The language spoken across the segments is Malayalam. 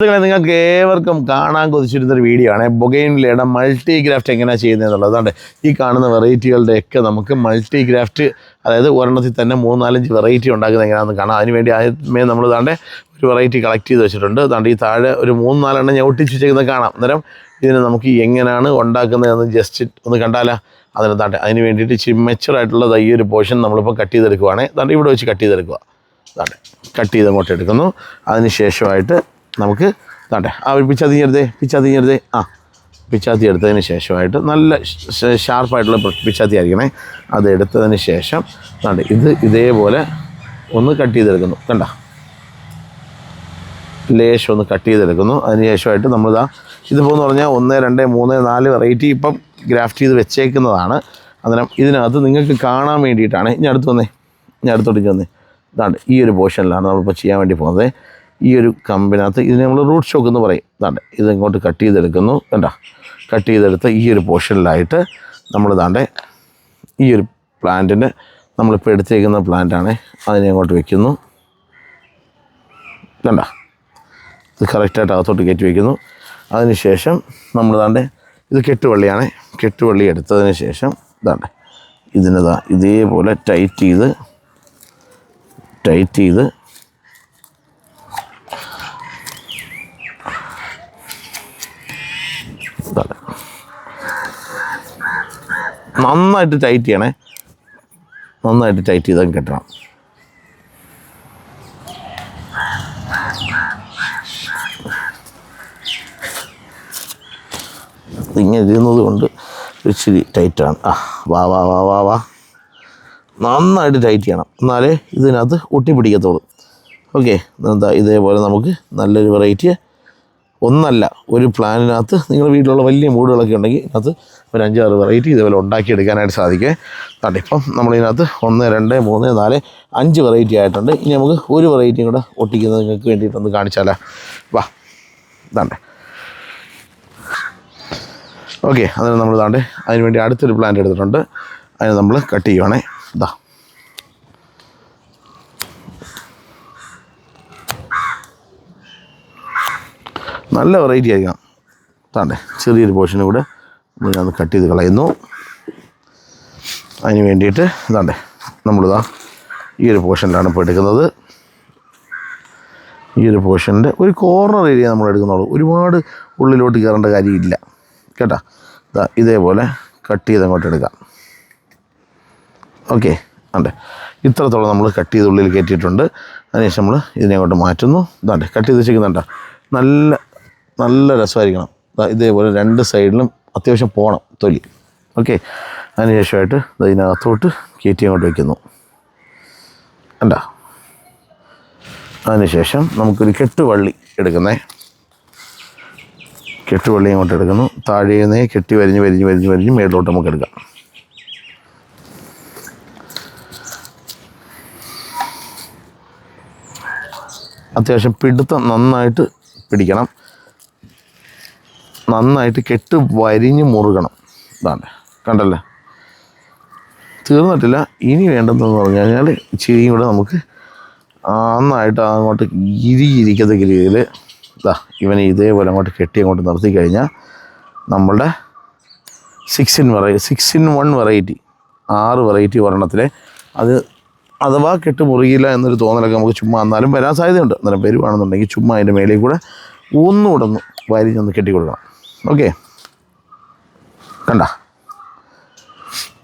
സുഹൃത്തുക്കളെ നിങ്ങൾക്ക് ഏവർക്കും കാണാൻ കൊതിച്ചിരുന്നൊരു വീഡിയോ ആണ്. ബൊഗൈനിലയുടെ മൾട്ടി ഗ്രാഫ്റ്റ് എങ്ങനെയാണ് ചെയ്യുന്നതെന്നുള്ളത്. അതുകൊണ്ട് ഈ കാണുന്ന വെറൈറ്റികളുടെയൊക്കെ നമുക്ക് മൾട്ടി ഗ്രാഫ്റ്റ് അതായത് ഒരെണ്ണത്തിൽ തന്നെ മൂന്നാലഞ്ച് വെറൈറ്റി ഉണ്ടാക്കുന്നത് എങ്ങനെയാണെന്ന് കാണാം. അതിനുവേണ്ടി ആദ്യമേ നമ്മൾ താണ്ടെ ഒരു വെറൈറ്റി കളക്ട് ചെയ്ത് വെച്ചിട്ടുണ്ട്. താണ്ട് ഈ താഴെ ഒരു മൂന്ന് നാലെണ്ണം ഞാൻ ഒട്ടിച്ച് വെച്ചേക്കുന്നത് കാണാം. അന്നേരം ഇതിനെ നമുക്ക് എങ്ങനെയാണ് ഉണ്ടാക്കുന്നതെന്ന് ജസ്റ്റ് ഒന്ന് കണ്ടാലാ. അതിന് താണ്ടെ അതിന് വേണ്ടിയിട്ട് ചിമ്മച്ചറായിട്ടുള്ള ഈ ഒരു പോർഷൻ നമ്മളിപ്പോൾ കട്ട് ചെയ്തെടുക്കുവാണേ. താണ്ട് ഇവിടെ വെച്ച് കട്ട് ചെയ്തെടുക്കുക താണ്ടെ കട്ട് ചെയ്ത് അങ്ങോട്ട് എടുക്കുന്നു. അതിന് ശേഷമായിട്ട് നമുക്ക് താണ്ടെ ആ ഒരു പിച്ചാത്തി പിച്ചാത്തി ആ പിച്ചാത്തി എടുത്തതിന് ശേഷമായിട്ട് നല്ല ഷാർപ്പായിട്ടുള്ള പിച്ചാത്തി ആയിരിക്കണേ. അത് എടുത്തതിന് ശേഷം താണ്ടെ ഇത് ഇതേപോലെ ഒന്ന് കട്ട് ചെയ്തെടുക്കുന്നു. കണ്ട? ലേശം ഒന്ന് കട്ട് ചെയ്തെടുക്കുന്നു. അതിന് ശേഷമായിട്ട് നമ്മളിതാ ഇതിപ്പോൾ എന്ന് പറഞ്ഞാൽ ഒന്ന് രണ്ട് മൂന്ന് നാല് വെറൈറ്റി ഇപ്പം ഗ്രാഫ്റ്റ് ചെയ്ത് വെച്ചേക്കുന്നതാണ്. അന്നേരം ഇതിനകത്ത് നിങ്ങൾക്ക് കാണാൻ വേണ്ടിയിട്ടാണ്. ഞാൻ അടുത്ത് വന്നേ ഞാൻ അടുത്തോട്ട് ഇങ്ങ് വന്നേ. ഇതാണ് ഈ ഒരു പോർഷനിലാണ് നമ്മളിപ്പോൾ ചെയ്യാൻ വേണ്ടി പോകുന്നത്. ഈ ഒരു കമ്പിനകത്ത് ഇതിനെ നമ്മൾ റൂട്ട് ഷോക്ക് എന്ന് പറയും. ഇതാണ്ട് ഇത് ഇങ്ങോട്ട് കട്ട് ചെയ്തെടുക്കുന്നു. കണ്ട? കട്ട് ചെയ്തെടുത്ത് ഈ ഒരു പോർഷനിലായിട്ട് നമ്മൾ ഇതാണ്ട് ഈ ഒരു പ്ലാന്റിന്റെ നമ്മളിപ്പോൾ എടുത്തേക്കുന്ന പ്ലാന്റാണ് അതിനെ അങ്ങോട്ട് വെക്കുന്നു. കണ്ട? ഇത് കറക്റ്റായിട്ട് അകത്തോട്ട് കയറ്റി വയ്ക്കുന്നു അതിനുശേഷം നമ്മൾ ഇതാണ്ട് ഇത് കെട്ടുവള്ളിയാണ്. കെട്ടുവള്ളി എടുത്തതിന് ശേഷം ഇതാണ്ട് ഇതിനതാ ഇതേപോലെ ടൈറ്റ് ചെയ്ത് ടൈറ്റ് ചെയ്ത് നന്നായിട്ട് ടൈറ്റ് ചെയ്യണേ. നന്നായിട്ട് ടൈറ്റ് ചെയ്താൽ കെട്ടണം. ഇങ്ങനെ ഇരുന്നത് കൊണ്ട് ഇച്ചിരി ടൈറ്റാണ് ആ വാ വാ വാ വാ വാ. നന്നായിട്ട് ടൈറ്റ് ചെയ്യണം. എന്നാലേ ഇതിനകത്ത് ഒട്ടിപ്പിടിക്കത്തുള്ളൂ. ഓക്കെ എന്താ ഇതേപോലെ നമുക്ക് നല്ലൊരു വെറൈറ്റി ഒന്നല്ല ഒരു പ്ലാനിനകത്ത് നിങ്ങളുടെ വീട്ടിലുള്ള വലിയ മൂടുകളൊക്കെ ഉണ്ടെങ്കിൽ ഇതിനകത്ത് ഒരു അഞ്ചാറ് വെറൈറ്റി ഇതേപോലെ ഉണ്ടാക്കിയെടുക്കാനായിട്ട് സാധിക്കേ. തട്ടിപ്പം നമ്മളിതിനകത്ത് ഒന്ന് രണ്ട് മൂന്ന് നാല് അഞ്ച് വെറൈറ്റി ആയിട്ടുണ്ട്. ഇനി നമുക്ക് ഒരു വെറൈറ്റിയും കൂടെ ഒട്ടിക്കുന്നത് നിങ്ങൾക്ക് വേണ്ടിയിട്ടൊന്ന് കാണിച്ചാലോ? വാ ഇതാണ്ടേ. ഓക്കെ അതിന് നമ്മൾ ഇതാണ്ട് അതിന് വേണ്ടി അടുത്തൊരു പ്ലാന്റ് എടുത്തിട്ടുണ്ട്. അതിന് നമ്മൾ കട്ട് ചെയ്യുവാണേ. ഇതാ. നല്ല വെറൈറ്റി ആയിരിക്കാം താണ്ടേ ചെറിയൊരു പോർഷനും കൂടെ നമ്മൾ കട്ട് ചെയ്ത് കളയുന്നു. അതിന് വേണ്ടിയിട്ട് ഇതാണ്ടേ നമ്മളിതാ ഈ ഒരു പോർഷനിലാണ് ഇപ്പോൾ എടുക്കുന്നത്. ഈ ഒരു പോർഷന്റെ ഒരു കോർണർ ഏരിയ നമ്മൾ എടുക്കുന്നുള്ളൂ ഒരുപാട് ഉള്ളിലോട്ട് കയറേണ്ട കാര്യമില്ല. കേട്ടോ? ഇതാ ഇതേപോലെ കട്ട് ചെയ്ത് അങ്ങോട്ട് എടുക്കാം. ഓക്കെ അതെ ഇത്രത്തോളം നമ്മൾ കട്ട് ചെയ്ത് ഉള്ളിൽ കയറ്റിയിട്ടുണ്ട്. അതിനുശേഷം നമ്മൾ ഇതിനെ അങ്ങോട്ട് മാറ്റുന്നു. ഇതാണ്ട് കട്ട് ചെയ്ത് വെച്ചിരിക്കുന്നുണ്ടോ നല്ല നല്ല രസമായിരിക്കണം. ഇതേപോലെ രണ്ട് സൈഡിലും അത്യാവശ്യം പോകണം തൊലി. ഓക്കെ. അതിനുശേഷമായിട്ട് ഇതിനകത്തോട്ട് കയറ്റി അങ്ങോട്ട് വയ്ക്കുന്നു അല്ല അതിനുശേഷം നമുക്കൊരു കെട്ടുവള്ളി എടുക്കുന്നേ. കെട്ടുവള്ളി അങ്ങോട്ട് എടുക്കുന്നു. താഴേന്നേ കെട്ടി വരിഞ്ഞ് വരിഞ്ഞ് വരിഞ്ഞ് വരിഞ്ഞ് മേളിലോട്ട് നമുക്ക് എടുക്കാം. അത്യാവശ്യം പിടുത്തം നന്നായിട്ട് പിടിക്കണം. നന്നായിട്ട് കെട്ട് വരിഞ്ഞ് മുറുകണം. ഇതാണ്. കണ്ടല്ലേ? തീർന്നിട്ടില്ല. ഇനി വേണ്ടതെന്ന് പറഞ്ഞു കഴിഞ്ഞാൽ ഇച്ചിരിയും കൂടെ നമുക്ക് നന്നായിട്ട് അങ്ങോട്ട് ഇരിയിരിക്കത്തക്ക രീതിയിൽ ഇതാ ഇവനെ ഇതേപോലെ അങ്ങോട്ട് കെട്ടി അങ്ങോട്ട് നിർത്തി കഴിഞ്ഞാൽ നമ്മളുടെ six in variety six in one variety ആറ് വെറൈറ്റി ഒരെണ്ണത്തിലെ അത് അഥവാ കെട്ട് മുറുകില്ല എന്നൊരു തോന്നലൊക്കെ നമുക്ക് ചുമ്മാ എന്നാലും വരാൻ സാധ്യതയുണ്ട്. അന്നേരം വരുവാണെന്നുണ്ടെങ്കിൽ ചുമ്മാ അതിന്റെ മേളിൽ കൂടെ ഒന്നുകൂടെ ഒന്ന് വരിഞ്ഞൊന്ന് കെട്ടി കൊടുക്കണം ഓക്കെ. കണ്ട.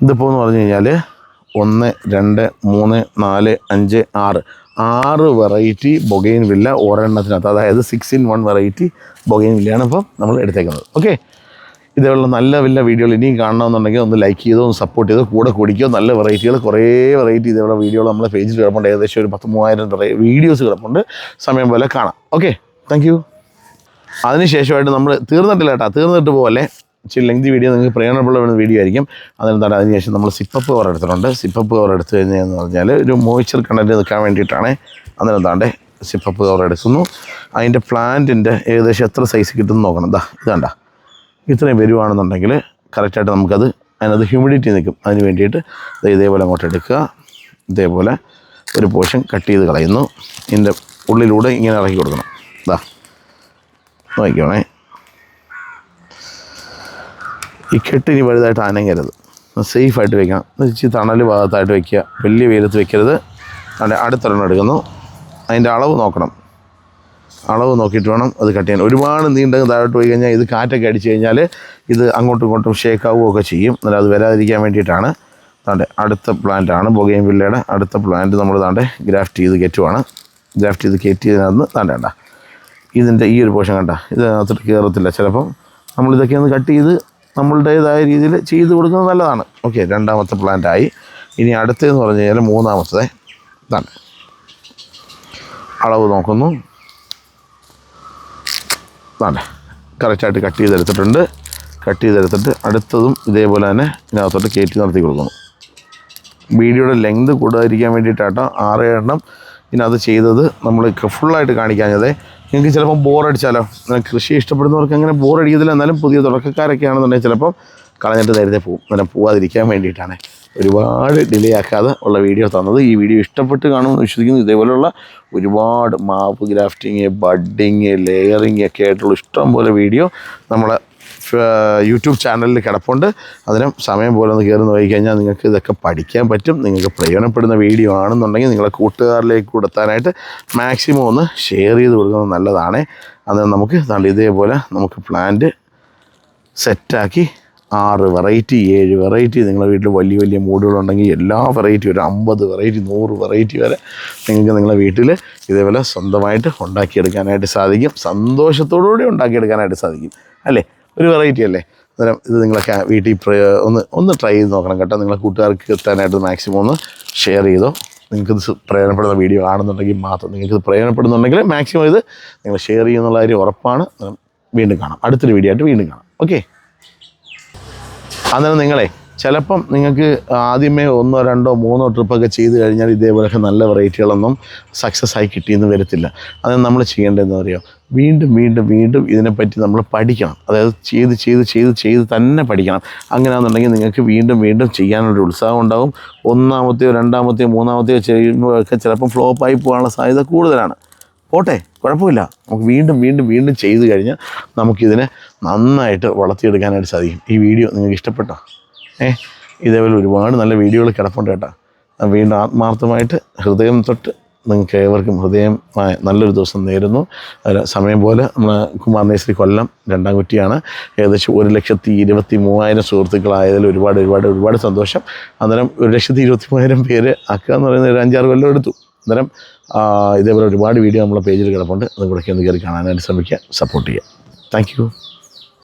ഇതിപ്പോൾ എന്ന് പറഞ്ഞു കഴിഞ്ഞാൽ ഒന്ന് രണ്ട് മൂന്ന് നാല് അഞ്ച് ആറ്. ആറ് വെറൈറ്റി ബൊഗൈൻ വില്ല ഒരെണ്ണത്തിനകത്ത്. അതായത് സിക്സ് ഇൻ വൺ വെറൈറ്റി ബൊഗൈൻ വില്ലയാണ് ഇപ്പം നമ്മൾ എടുത്തേക്കുന്നത്. ഓക്കെ. ഇതേപോലെ നല്ല വില്ല വീഡിയോകൾ ഇനിയും കാണണമെന്നുണ്ടെങ്കിൽ ഒന്ന് ലൈക്ക് ചെയ്തോ ഒന്ന് സപ്പോർട്ട് ചെയ്തോ കൂടെ കുടിക്കോ. നല്ല വെറൈറ്റികൾ കുറേ വെറൈറ്റി ഇതേപോലെ വീഡിയോകൾ നമ്മുടെ പേജിൽ കിടപ്പുണ്ട്. ഏകദേശം ഒരു പത്ത് മൂവായിരം വീഡിയോസ് കിടപ്പുണ്ട്. സമയം പോലെ കാണാം. ഓക്കെ. താങ്ക് അതിനുശേഷമായിട്ട് നമ്മൾ തീർന്നിട്ടില്ല കേട്ടോ. തീർന്നിട്ട് പോലെ ഇച്ചിരി ലെങ്തി വീഡിയോ നിങ്ങൾക്ക് പ്രയോജനമുള്ള വീഡിയോ ആയിരിക്കും. അതിനെന്താണ്? അതിനുശേഷം നമ്മൾ സിപ്പപ്പ് കവർ എടുത്തിട്ടുണ്ട്. സിപ്പപ്പ് കവർ എടുത്തു കഴിഞ്ഞതെന്ന് പറഞ്ഞാൽ ഒരു മോയ്സ്ചർ കണ്ടന്റ് നിൽക്കാൻ വേണ്ടിയിട്ടാണ് അതിനെന്താണ്ട് സിപ്പപ്പ് കവർ എടുക്കുന്നു. അതിന്റെ പ്ലാന്റിന്റെ ഏകദേശം എത്ര സൈസ് കിട്ടും നോക്കണം. ഇതാ ഇതാണ്ട ഇത്രയും വരുവാണെന്നുണ്ടെങ്കിൽ കറക്റ്റായിട്ട് നമുക്കത് അതിനകത്ത് ഹ്യൂമിഡിറ്റി നിൽക്കും. അതിന് വേണ്ടിയിട്ട് ഇതേപോലെ അങ്ങോട്ട് എടുക്കുക. ഇതേപോലെ ഒരു പോർഷൻ കട്ട് ചെയ്ത് കളയുന്നു. ഇതിന്റെ ഉള്ളിലൂടെ ഇങ്ങനെ ഇറക്കി കൊടുക്കണം. ഇതാ നോക്കിക്കോണേ ഈ കെട്ടിനി വലുതായിട്ട് അനങ്ങരുത്. സേഫായിട്ട് വെക്കണം. ഇച്ചിരി തണൽ ഭാഗത്തായിട്ട് വെക്കുക. വലിയ വെയിലത്ത് വെക്കരുത്. അവിടെ അടുത്തൊരെണ്ണം എടുക്കുന്നു. അതിന്റെ അളവ് നോക്കണം. അളവ് നോക്കിയിട്ട് വേണം അത് കട്ട് ചെയ്യാൻ. ഒരുപാട് നീണ്ടങ്ങ് താഴോട്ട് പോയി കഴിഞ്ഞാൽ ഇത് കാറ്റൊക്കെ അടിച്ചു കഴിഞ്ഞാൽ ഇത് അങ്ങോട്ടും ഇങ്ങോട്ടും ഷേക്ക് ഒക്കെ ചെയ്യും. എന്നാൽ അത് വരാതിരിക്കാൻ വേണ്ടിയിട്ടാണ്. താണ്ടെ അടുത്ത പ്ലാന്റാണ് ബൊഗൈൻ വില്ലയുടെ അടുത്ത പ്ലാന്റ് നമ്മൾ താണ്ടെ ഗ്രാഫ്റ്റ് ചെയ്ത് കയറ്റുവാണ് ഗ്രാഫ്റ്റ് ചെയ്ത് കയറ്റിയതിനകത്ത് താണ്ടേണ്ട ഇതിന്റെ ഈ ഒരു പോഷൻ കണ്ട. ഇതിനകത്തോട്ട് കയറത്തില്ല ചിലപ്പം നമ്മളിതൊക്കെ ഒന്ന് കട്ട് ചെയ്ത് നമ്മളുടേതായ രീതിയിൽ ചെയ്ത് കൊടുക്കുന്നത് നല്ലതാണ്. ഓക്കെ രണ്ടാമത്തെ പ്ലാന്റ് ആയി. ഇനി അടുത്തതെന്ന് പറഞ്ഞു കഴിഞ്ഞാൽ മൂന്നാമത്തത്. ഇതാണ്. അളവ് നോക്കുന്നു. ഇതാണ്. കറക്റ്റായിട്ട് കട്ട് ചെയ്തെടുത്തിട്ടുണ്ട്. കട്ട് ചെയ്തെടുത്തിട്ട് അടുത്തതും ഇതേപോലെ തന്നെ ഇതിനകത്തോട്ട് കയറ്റി നടത്തി കൊടുക്കുന്നു. വീഡിയോയുടെ ലെങ്ത് കൂടാതിരിക്കാൻ വേണ്ടിയിട്ടാട്ടോ. ആറ് എണ്ണം ഇതിനകത്ത് ചെയ്തത് നമ്മൾ ഫുള്ളായിട്ട് കാണിക്കാഞ്ഞത് നിങ്ങൾക്ക് ചിലപ്പോൾ ബോറടിച്ചാലോ കൃഷി ഇഷ്ടപ്പെടുന്നവർക്ക് അങ്ങനെ ബോറടിക്കത്തില്ല എന്നാലും പുതിയ തുടക്കക്കാരൊക്കെ ആണെന്നുണ്ടെങ്കിൽ ചിലപ്പം കളഞ്ഞിട്ട് നേരത്തെ പോകും അങ്ങനെ പോവാതിരിക്കാൻ വേണ്ടിയിട്ടാണ് ഒരുപാട് ഡിലേ ആക്കാതെ ഉള്ള വീഡിയോ തന്നത്. ഈ വീഡിയോ ഇഷ്ടപ്പെട്ട് കാണുമെന്ന് വിശ്വസിക്കുന്നു. ഇതേപോലെയുള്ള ഒരുപാട് മാപ്പ് ഗ്രാഫ്റ്റിങ് ബഡ്ഡിങ് ലെയറിങ് ഒക്കെ ആയിട്ടുള്ള ഇഷ്ടം പോലെ വീഡിയോ നമ്മളെ യൂട്യൂബ് ചാനലിൽ കിടപ്പുണ്ട്. അതിനും സമയം പോലെ ഒന്ന് കയറി നോക്കിക്കഴിഞ്ഞാൽ നിങ്ങൾക്ക് ഇതൊക്കെ പഠിക്കാൻ പറ്റും. നിങ്ങൾക്ക് പ്രയോജനപ്പെടുന്ന വീഡിയോ ആണെന്നുണ്ടെങ്കിൽ നിങ്ങളെ കൂട്ടുകാരിലേക്ക് കൊടുത്താനായിട്ട് മാക്സിമം ഒന്ന് ഷെയർ ചെയ്ത് കൊടുക്കുന്നത് നല്ലതാണ്. അത് നമുക്ക് നല്ല ഇതേപോലെ നമുക്ക് പ്ലാന്റ് സെറ്റാക്കി ആറ് വെറൈറ്റി ഏഴ് വെറൈറ്റി നിങ്ങളുടെ വീട്ടിൽ വലിയ വലിയ മൂടുകളുണ്ടെങ്കിൽ എല്ലാ വെറൈറ്റി ഒരു അമ്പത് വെറൈറ്റി നൂറ് വെറൈറ്റി വരെ നിങ്ങൾക്ക് നിങ്ങളുടെ വീട്ടിൽ ഇതേപോലെ സ്വന്തമായിട്ട് ഉണ്ടാക്കിയെടുക്കാനായിട്ട് സാധിക്കും. സന്തോഷത്തോടുകൂടി ഉണ്ടാക്കിയെടുക്കാനായിട്ട് സാധിക്കും. അല്ലേ? ഒരു വെറൈറ്റി അല്ലേ? അന്നേരം ഇത് നിങ്ങളൊക്കെ വീട്ടിൽ ഒന്ന് ഒന്ന് ട്രൈ ചെയ്ത് നോക്കണം കേട്ടോ. നിങ്ങളെ കൂട്ടുകാർക്ക് എത്താനായിട്ട് മാക്സിമം ഒന്ന് ഷെയർ ചെയ്തോ. നിങ്ങൾക്കിത് ഇത് പ്രയോജനപ്പെടുന്ന വീഡിയോ ആണെന്നുണ്ടെങ്കിൽ മാത്രം നിങ്ങൾക്കിത് പ്രയോജനപ്പെടുന്നുണ്ടെങ്കിൽ മാക്സിമം ഇത് നിങ്ങൾ ഷെയർ ചെയ്യുന്നുള്ള കാര്യം ഉറപ്പാണ്. വീണ്ടും കാണാം. അടുത്തൊരു വീഡിയോ ആയിട്ട് വീണ്ടും കാണാം. ഓക്കെ അന്നേരം നിങ്ങളെ ചിലപ്പം നിങ്ങൾക്ക് ആദ്യമേ ഒന്നോ രണ്ടോ മൂന്നോ ട്രിപ്പൊക്കെ ചെയ്ത് കഴിഞ്ഞാൽ ഇതേപോലെയൊക്കെ നല്ല വെറൈറ്റികളൊന്നും സക്സസ് ആയി കിട്ടിയെന്ന് വരത്തില്ല. അത് നമ്മൾ ചെയ്യേണ്ടതെന്ന് അറിയാം വീണ്ടും വീണ്ടും വീണ്ടും ഇതിനെപ്പറ്റി നമ്മൾ പഠിക്കണം. അതായത് ചെയ്ത് ചെയ്ത് ചെയ്ത് ചെയ്ത് തന്നെ പഠിക്കണം. അങ്ങനെയാണെന്നുണ്ടെങ്കിൽ നിങ്ങൾക്ക് വീണ്ടും വീണ്ടും ചെയ്യാനൊരു ഉത്സാഹം ഉണ്ടാകും. ഒന്നാമത്തെയോ രണ്ടാമത്തെയോ മൂന്നാമത്തെയോ ചെയ്യുമ്പോഴൊക്കെ ചിലപ്പം ഫ്ലോപ്പായി പോകാനുള്ള സാധ്യത കൂടുതലാണ്. പോട്ടെ കുഴപ്പമില്ല. നമുക്ക് വീണ്ടും വീണ്ടും വീണ്ടും ചെയ്ത് കഴിഞ്ഞാൽ നമുക്കിതിനെ നന്നായിട്ട് വളർത്തിയെടുക്കാനായിട്ട് സാധിക്കും. ഈ വീഡിയോ നിങ്ങൾക്ക് ഇഷ്ടപ്പെട്ടോ? ഏ ഇതേപോലെ ഒരുപാട് നല്ല വീഡിയോകൾ കിടപ്പുണ്ട് കേട്ടോ. വീണ്ടും ആത്മാർത്ഥമായിട്ട് ഹൃദയം തൊട്ട് നിങ്ങൾക്ക് ഏവർക്കും ഹൃദയം നല്ലൊരു ദിവസം നേരുന്നു. സമയം പോലെ നമ്മൾ കുമാരനേശ്വരി കൊല്ലം രണ്ടാം കുറ്റിയാണ്. ഏകദേശം ഒരു ലക്ഷത്തി ഇരുപത്തി മൂവായിരം സുഹൃത്തുക്കളായതിൽ ഒരുപാട് ഒരുപാട് ഒരുപാട് സന്തോഷം. അന്നേരം ഒരു ലക്ഷത്തി ഇരുപത്തി മൂവായിരം പേര് ആക്കുക എന്ന് പറയുന്നത് ഒരു അഞ്ചാറ് കൊല്ലം എടുത്തു. അന്നേരം ഇതേപോലെ ഒരുപാട് വീഡിയോ നമ്മളെ പേജിൽ കിടപ്പുണ്ട്. അതും കൂടെ ഒന്ന് കയറി കാണാനായിട്ട് ശ്രമിക്കുക സപ്പോർട്ട് ചെയ്യുക. താങ്ക്